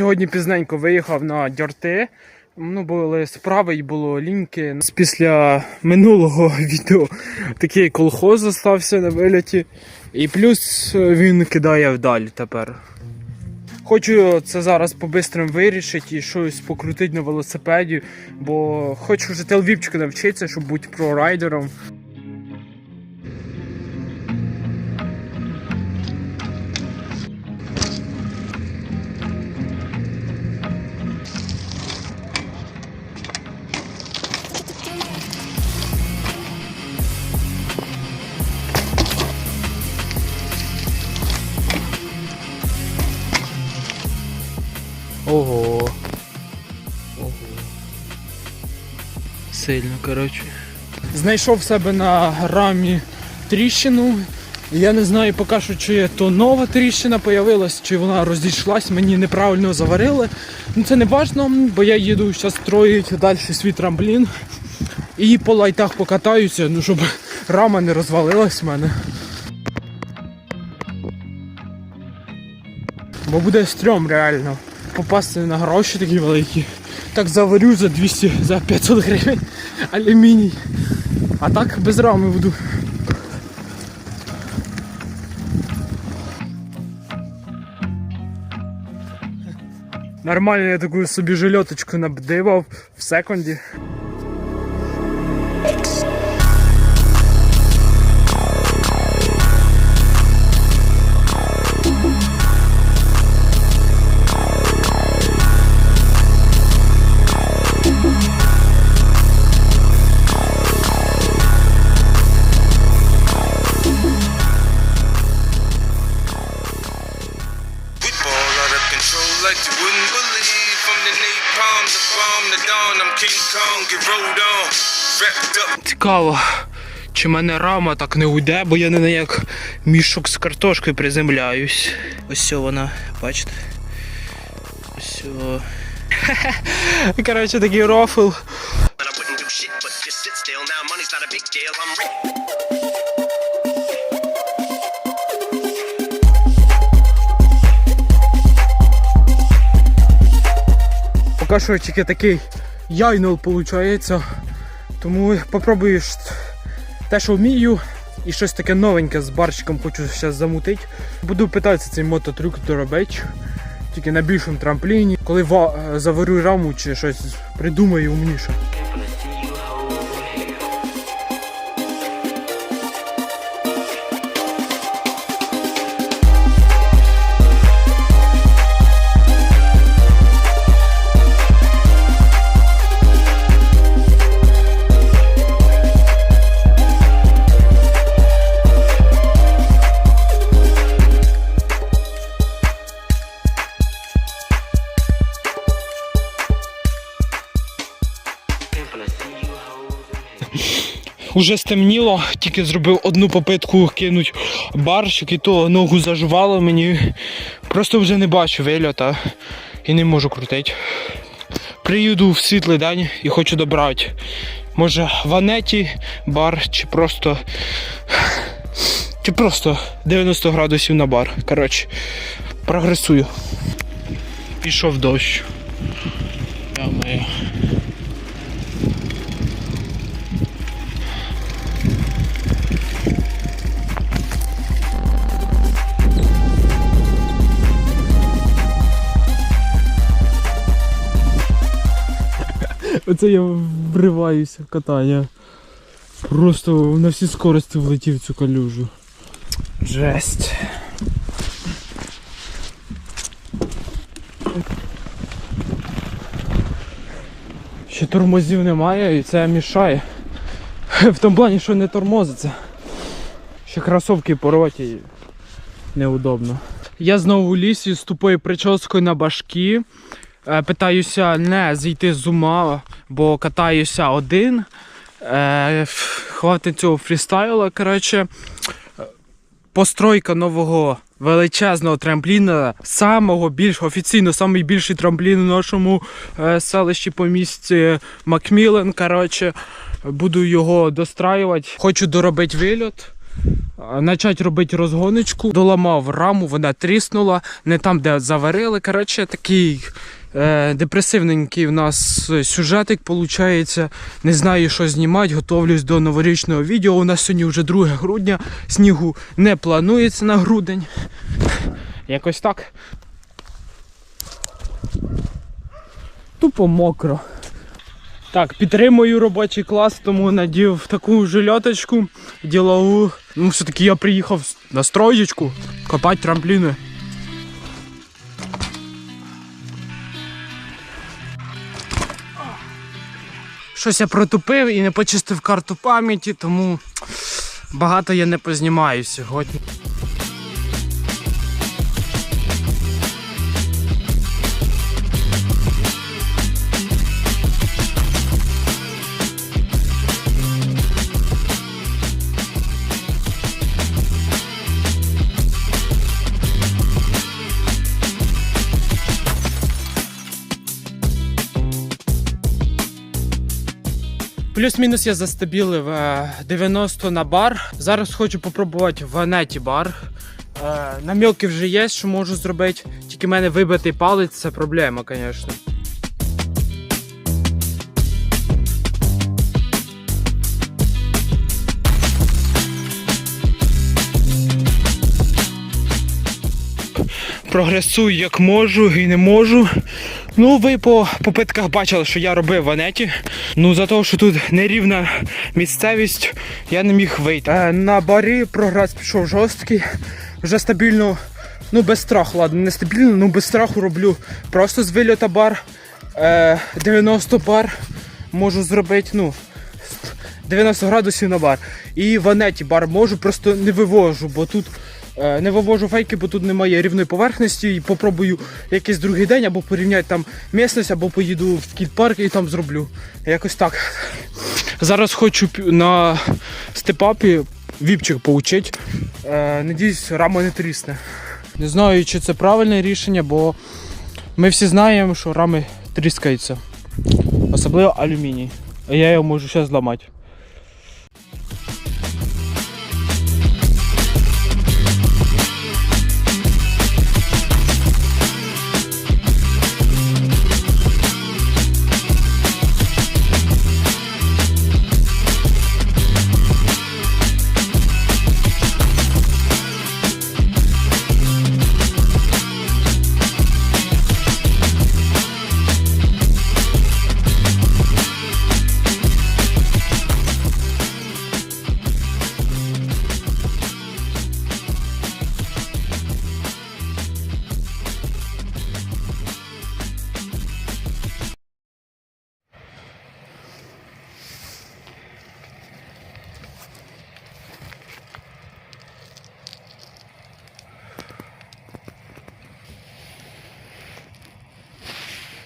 Сьогодні пізненько виїхав на дьорти. Ну, були справи і було ліньки. Після минулого відео такий колхоз залишився на виліті. І плюс він кидає вдаль тепер. Хочу це зараз по-бистрому вирішити і щось покрутити на велосипеді, бо хочу вже телевіпчику навчитися, щоб бути прорайдером. Ого. Ого. Сильно, коротше. Знайшов в себе на рамі тріщину. Я не знаю поки що, чи то нова тріщина появилась, чи вона розійшлась, мені неправильно заварили. Ну це не важно, бо я їду зараз строїть далі свій трамплін. І по лайтах покатаюся, ну щоб рама не розвалилась в мене. Бо буде стрьом реально попасти на гроші такі великі. Так заварю за 200, за 500 гривень алюміній. А так без рами буду. Нормально я таку собі жильоточку набдивав в секунді. Цікаво, чи мене рама так не уйде, бо я не як мішок з картошкою приземляюсь. Ось вона, бачите? Ось. Коротше, такий рофл. Тільки такий яйнол виходить. Тому попробую те, що вмію, і щось таке новеньке з барщиком хочу зараз замутити. Буду питатися цей мототрюк доробити. Тільки на більшому трампліні. Коли заварю раму чи щось придумаю умніше. Уже стемніло, тільки зробив одну попитку кинуть барщик, і то ногу зажувало мені. Просто вже не бачу вильота і не можу крутити. Приїду в світлий день і хочу добрати. Може ванеті, бар, чи просто. Чи просто 90 градусів на бар. Коротше, прогресую. Пішов дощ. Я Оце я вриваюся в катання. Просто на всі скорості влетів в цю калюжу. Жесть. Ще тормозів немає і це мішає. В тому плані, що не тормозиться. Ще кросовки порвати і неудобно. Я знову у лісі з тупою прическою на башки. Е, Питаюся не зійти з ума, бо катаюся один. Е, Хватить цього фрістайла. Коротше, постройка нового величезного трампліна, самого більш офіційно, самий більший трамплін у нашому е, селищі по місці Макмілен. Коротше, буду його достраювати. Хочу доробити вильот. Начать робити розгоночку, доламав раму, вона тріснула, не там, де заварили. Коротше, такий депресивненький у нас сюжетик виходить. Не знаю, що знімати, готовлюсь до новорічного відео. У нас сьогодні вже 2 грудня, снігу не планується на грудень. Якось так. Тупо мокро. Так, підтримую робочий клас, тому надів таку жилеточку ділову. Ну, все-таки я приїхав на строєчку копати трампліни. Щось я протупив і не почистив карту пам'яті, тому багато я не познімаю сьогодні. Плюс-мінус я застабілив е, 90 на бар. Зараз хочу попробувати в Анеті бар. Е, Намілки вже є, що можу зробити. Тільки в мене вибитий палець це проблема, звісно. Прогресую як можу і не можу. Ну, ви по попитках бачили, що я робив в Анеті. Ну, за того, що тут нерівна місцевість, я не міг вийти. Е, на барі прогрес пішов жорсткий, вже стабільно, ну без страху, ладно, не стабільно, ну без страху роблю. Просто з вильота бар. Е, 90 бар можу зробити, ну, 90 градусів на бар. І в Анеті бар можу, просто не вивожу, бо тут не вивожу фейки, бо тут немає рівної поверхності. І попробую якийсь другий день або порівняти там місцевість, або поїду в скіт-парк і там зроблю. Якось так. Зараз хочу на степапі віпчик поучити. Е, надіюсь, рама не трісне. Не знаю, чи це правильне рішення, бо ми всі знаємо, що рами тріскаються. Особливо алюміній. А я його можу зараз зламати.